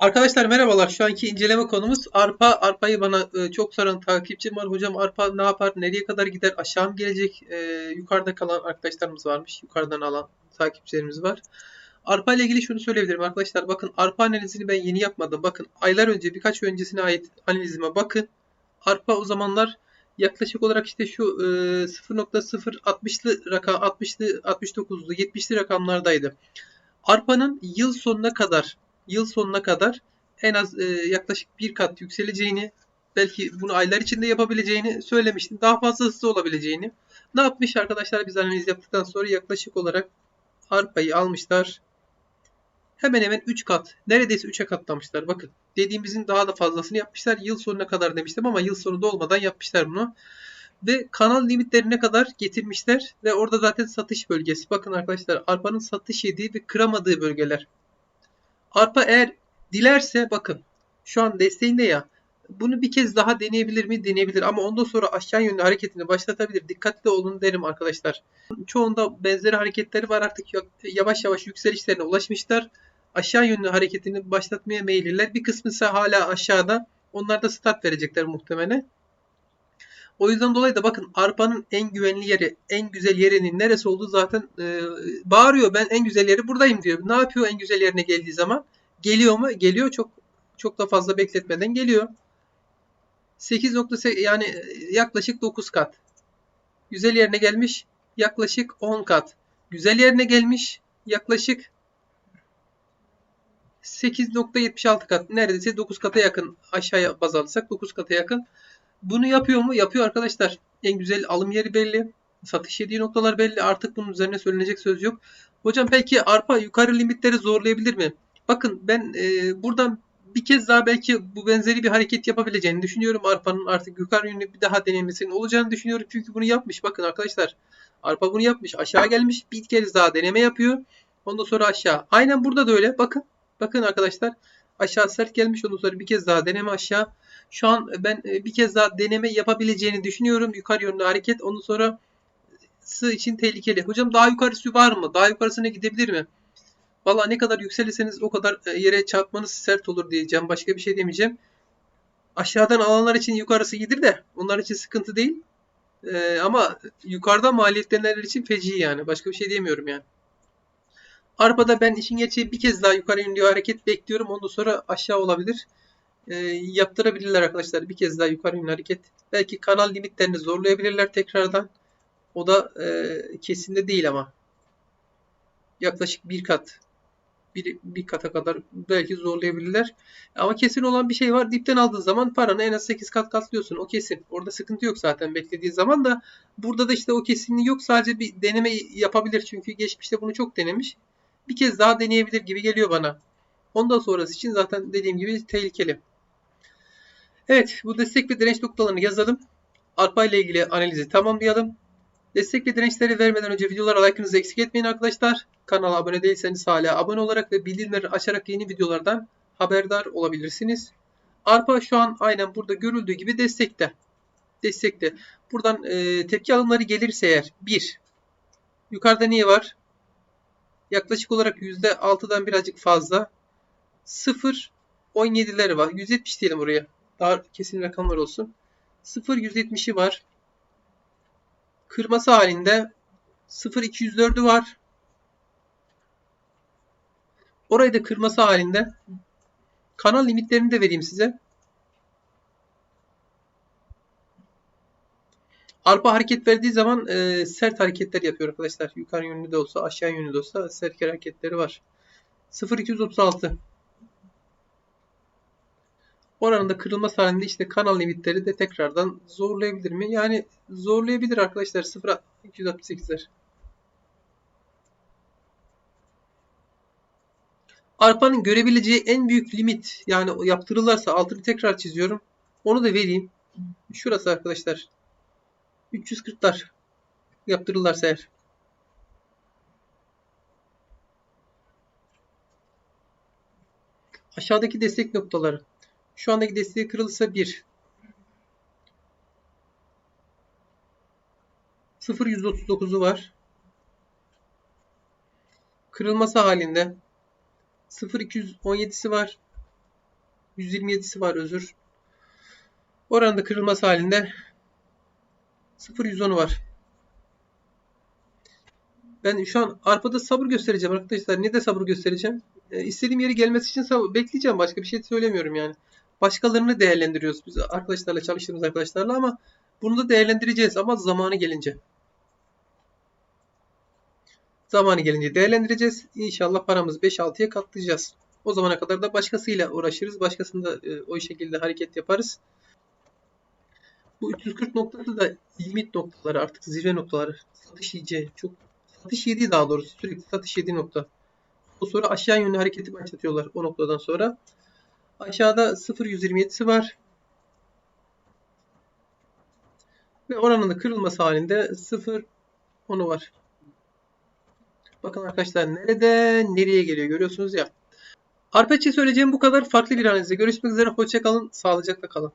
Arkadaşlar merhabalar. Şu anki inceleme konumuz arpa. Arpayı bana e, çok soran takipçim var. Hocam arpa ne yapar? Nereye kadar gider? Aşağı mı gelecek? E, yukarıda kalan arkadaşlarımız varmış. Yukarıdan alan takipçilerimiz var. Arpa ile ilgili şunu söyleyebilirim arkadaşlar. Bakın arpa analizini ben yeni yapmadım. Bakın aylar önce birkaç öncesine ait analizime bakın. Arpa o zamanlar yaklaşık olarak işte şu e, 0.060'lı rakam 60'lı 69'lu 70'li rakamlardaydı. Arpanın yıl sonuna kadar yıl sonuna kadar en az e, yaklaşık bir kat yükseleceğini, belki bunu aylar içinde yapabileceğini söylemiştim. Daha fazlası olabileceğini. Ne yapmış arkadaşlar biz analiz yaptıktan sonra yaklaşık olarak arpayı almışlar. Hemen hemen 3 kat, neredeyse 3'e katlamışlar. Bakın dediğimizin daha da fazlasını yapmışlar. Yıl sonuna kadar demiştim ama yıl sonunda olmadan yapmışlar bunu. Ve kanal limitlerine kadar getirmişler ve orada zaten satış bölgesi. Bakın arkadaşlar arpanın satış yediği ve kıramadığı bölgeler. Arpa eğer dilerse bakın şu an desteğinde ya bunu bir kez daha deneyebilir mi? Deneyebilir ama ondan sonra aşağı yönlü hareketini başlatabilir. Dikkatli olun derim arkadaşlar. Çoğunda benzeri hareketleri var artık yavaş yavaş yükselişlerine ulaşmışlar. Aşağı yönlü hareketini başlatmaya meyilliler. Bir kısmı ise hala aşağıda. Onlar da start verecekler muhtemelen. O yüzden dolayı da bakın arpanın en güvenli yeri, en güzel yerinin neresi olduğu zaten e, bağırıyor. Ben en güzel yeri buradayım diyor. Ne yapıyor en güzel yerine geldiği zaman? Geliyor mu? Geliyor. Çok çok da fazla bekletmeden geliyor. 8.8 yani yaklaşık 9 kat. Güzel yerine gelmiş yaklaşık 10 kat. Güzel yerine gelmiş yaklaşık 8.76 kat. Neredeyse 9 kata yakın aşağıya baz alırsak 9 kata yakın. Bunu yapıyor mu? Yapıyor arkadaşlar. En güzel alım yeri belli. Satış yediği noktalar belli. Artık bunun üzerine söylenecek söz yok. Hocam peki arpa yukarı limitleri zorlayabilir mi? Bakın ben e, buradan bir kez daha belki bu benzeri bir hareket yapabileceğini düşünüyorum. Arpa'nın artık yukarı yönlü bir daha denemesinin olacağını düşünüyorum. Çünkü bunu yapmış. Bakın arkadaşlar. Arpa bunu yapmış. Aşağı gelmiş. Bir kez daha deneme yapıyor. Ondan sonra aşağı. Aynen burada da öyle. Bakın. Bakın arkadaşlar. Aşağı sert gelmiş. Ondan sonra bir kez daha deneme aşağı. Şu an ben e, bir kez daha deneme yapabileceğini düşünüyorum. Yukarı yönlü hareket. Ondan sonra sı için tehlikeli. Hocam daha yukarısı var mı? Daha yukarısına gidebilir mi? Valla ne kadar yükselirseniz o kadar e, yere çarpmanız sert olur diyeceğim. Başka bir şey demeyeceğim. Aşağıdan alanlar için yukarısı iyidir de onlar için sıkıntı değil. Ee, ama yukarıda maliyetlenenler için feci yani. Başka bir şey diyemiyorum yani. Arpa'da ben işin gerçeği bir kez daha yukarı yönlü hareket bekliyorum. Ondan sonra aşağı olabilir e, yaptırabilirler arkadaşlar. Bir kez daha yukarı yönlü hareket. Belki kanal limitlerini zorlayabilirler tekrardan. O da e, kesinde değil ama. Yaklaşık bir kat bir, bir kata kadar belki zorlayabilirler. Ama kesin olan bir şey var. Dipten aldığın zaman paranı en az 8 kat katlıyorsun. O kesin. Orada sıkıntı yok zaten beklediği zaman da. Burada da işte o kesinliği yok. Sadece bir deneme yapabilir. Çünkü geçmişte bunu çok denemiş. Bir kez daha deneyebilir gibi geliyor bana. Ondan sonrası için zaten dediğim gibi tehlikeli. Evet bu destek ve direnç noktalarını yazalım. Arpa ile ilgili analizi tamamlayalım. Destek ve dirençleri vermeden önce videolara like'ınızı eksik etmeyin arkadaşlar. Kanala abone değilseniz hala abone olarak ve bildirimleri açarak yeni videolardan haberdar olabilirsiniz. Arpa şu an aynen burada görüldüğü gibi destekte. Destekte. Buradan e, tepki alımları gelirse eğer 1. Yukarıda niye var? Yaklaşık olarak %6'dan birazcık fazla. 0 17'leri var. 170 diyelim buraya. Daha kesin rakamlar olsun. 0 170'i var. Kırması halinde 0 204'ü var. Orayı da kırması halinde kanal limitlerini de vereyim size. Arpa hareket verdiği zaman e, sert hareketler yapıyor arkadaşlar. Yukarı yönlü de olsa aşağı yönlü de olsa sert hareketleri var. 0236 Oranın da kırılması halinde işte kanal limitleri de tekrardan zorlayabilir mi? Yani zorlayabilir arkadaşlar 0.268'ler. Arpanın görebileceği en büyük limit yani yaptırırlarsa altını tekrar çiziyorum. Onu da vereyim. Şurası arkadaşlar. 340'lar yaptırırlarsa eğer. Aşağıdaki destek noktaları. Şu andaki desteği kırılırsa 1. 0.139'u var. Kırılması halinde 0.217'si var. 127'si var özür. Oranın da kırılması halinde 0.110'u var. Ben şu an arpada sabır göstereceğim arkadaşlar. Ne de sabır göstereceğim? E, istediğim yeri gelmesi için sabır bekleyeceğim. Başka bir şey söylemiyorum yani. Başkalarını değerlendiriyoruz biz arkadaşlarla çalıştığımız arkadaşlarla ama bunu da değerlendireceğiz ama zamanı gelince. Zamanı gelince değerlendireceğiz. İnşallah paramızı 5-6'ya katlayacağız. O zamana kadar da başkasıyla uğraşırız. Başkasında e, o şekilde hareket yaparız. Bu 340 noktası da limit noktaları artık zirve noktaları. Satış yiyeceği çok satış yediği daha doğrusu sürekli satış yediği nokta. O sonra aşağı yönlü hareketi başlatıyorlar o noktadan sonra. Aşağıda 0.127'si var. Ve oranın da kırılması halinde 0 onu var. Bakın arkadaşlar nereden nereye geliyor görüyorsunuz ya. Arpa için söyleyeceğim bu kadar. Farklı bir analizde görüşmek üzere. Hoşçakalın. Sağlıcakla kalın.